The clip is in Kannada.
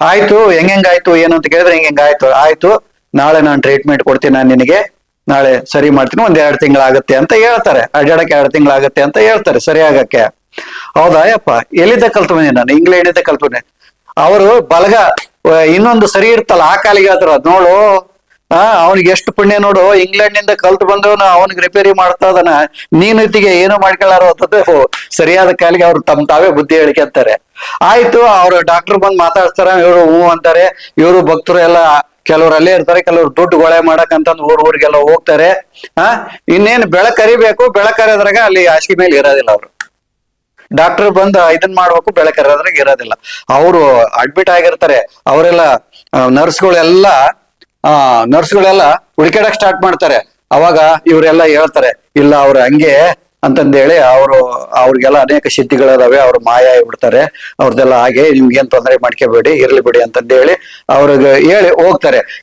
ಆಯ್ತು ಹೆಂಗಾಯ್ತು ಏನು ಅಂತ ಕೇಳಿದ್ರೆ ಹೆಂಗಾಯ್ತು ಆಯ್ತು, ನಾಳೆ ನಾನು ಟ್ರೀಟ್ಮೆಂಟ್ ಕೊಡ್ತೀನಿ ನಾನು ನಿನಗೆ. ನಾಳೆ ಸರಿ ಮಾಡ್ತೀನಿ, ಒಂದ್ ಎರಡು ತಿಂಗಳಾಗತ್ತೆ ಅಂತ ಹೇಳ್ತಾರೆ. ಅಡ್ಡಾಡಕ್ಕೆ ಎರಡು ತಿಂಗಳಾಗತ್ತೆ ಅಂತ ಹೇಳ್ತಾರೆ, ಸರಿ ಆಗಕ್ಕೆ. ಹೌದಾ, ಯಪ್ಪ? ಎಲ್ಲಿದ್ದ ಕಲ್ತು ನಾನು? ಇಂಗ್ಲೆಂಡ್ ಕಲ್ತು ಬಂದೆ ಅವರು ಬಲಗ ಇನ್ನೊಂದು ಸರಿ ಇರ್ತಲ್ಲ, ಆ ಕಾಲಿಗೆ ಆತರ ನೋಡು. ಆ ಅವನಿಗೆ ಎಷ್ಟು ಪುಣ್ಯ ನೋಡು. ಇಂಗ್ಲೆಂಡ್ನಿಂದ ಕಲ್ತು ಬಂದವನು ಅವನಿಗೆ ರಿಪೇರಿ ಮಾಡ್ತಾ ಇದಾನ ನೀನು ಇತ್ತಿಗೆ ಏನು ಮಾಡ್ಕೊಳ್ಳಾರೋ ಅಂತದ್ದು ಸರಿಯಾದ ಕಾಲಿಗೆ ಅವ್ರು ತಮ್ಮ ತಾವೇ ಬುದ್ಧಿ ಹೇಳ್ಕೊಂತಾರೆ ಆಯ್ತು, ಅವ್ರು ಡಾಕ್ಟರ್ ಬಂದ್ ಮಾತಾಡ್ತಾರ ಇವರು ಹ್ಞೂ ಅಂತಾರೆ. ಇವರು ಭಕ್ತರು ಎಲ್ಲ ಕೆಲವ್ರು ಅಲ್ಲೇ ಇರ್ತಾರೆ, ಕೆಲವ್ರು ದುಡ್ಡು ಗೊಳೆ ಮಾಡಕ್ ಅಂತ ಊರ್ ಊರಿಗೆಲ್ಲ ಹೋಗ್ತಾರೆ. ಆ ಇನ್ನೇನು ಬೆಳಕರಿಬೇಕು ಕರಿಬೇಕು ಬೆಳಕ್ ಕರೆದ್ರಾಗ ಅಲ್ಲಿ ಹಾಸಿಗೆ ಮೇಲೆ ಇರೋದಿಲ್ಲ ಅವರು. ಡಾಕ್ಟರ್ ಬಂದು ಇದನ್ ಮಾಡ್ಬೇಕು ಬೆಳಕರಿದ್ರಾಗ ಇರೋದಿಲ್ಲ. ಅವರು ಅಡ್ಮಿಟ್ ಆಗಿರ್ತಾರೆ. ಅವರೆಲ್ಲ ನರ್ಸ್ಗಳೆಲ್ಲ ಆ, ನರ್ಸ್ಗಳೆಲ್ಲ ಹುಡುಕಾಡಕ್ ಸ್ಟಾರ್ಟ್ ಮಾಡ್ತಾರೆ. ಅವಾಗ ಇವರೆಲ್ಲ ಹೇಳ್ತಾರೆ, ಇಲ್ಲ, ಅವ್ರು ಹಂಗೆ ಅಂತಂದೇಳಿ ಅವರು, ಅವ್ರಿಗೆಲ್ಲ ಅನೇಕ ಸಿದ್ಧಿಗಳಿದಾವೆ, ಅವ್ರು ಮಾಯ ಬಿಡ್ತಾರೆ ಅವ್ರದ್ದೆಲ್ಲ ಹಾಗೆ, ನಿಮ್ಗೇನ್ ತೊಂದರೆ ಮಾಡ್ಕೋಬೇಡಿ, ಇರ್ಲಿ ಬಿಡಿ ಅಂತಂದೇಳಿ ಅವ್ರಿಗೆ ಹೇಳಿ ಹೋಗ್ತಾರೆ.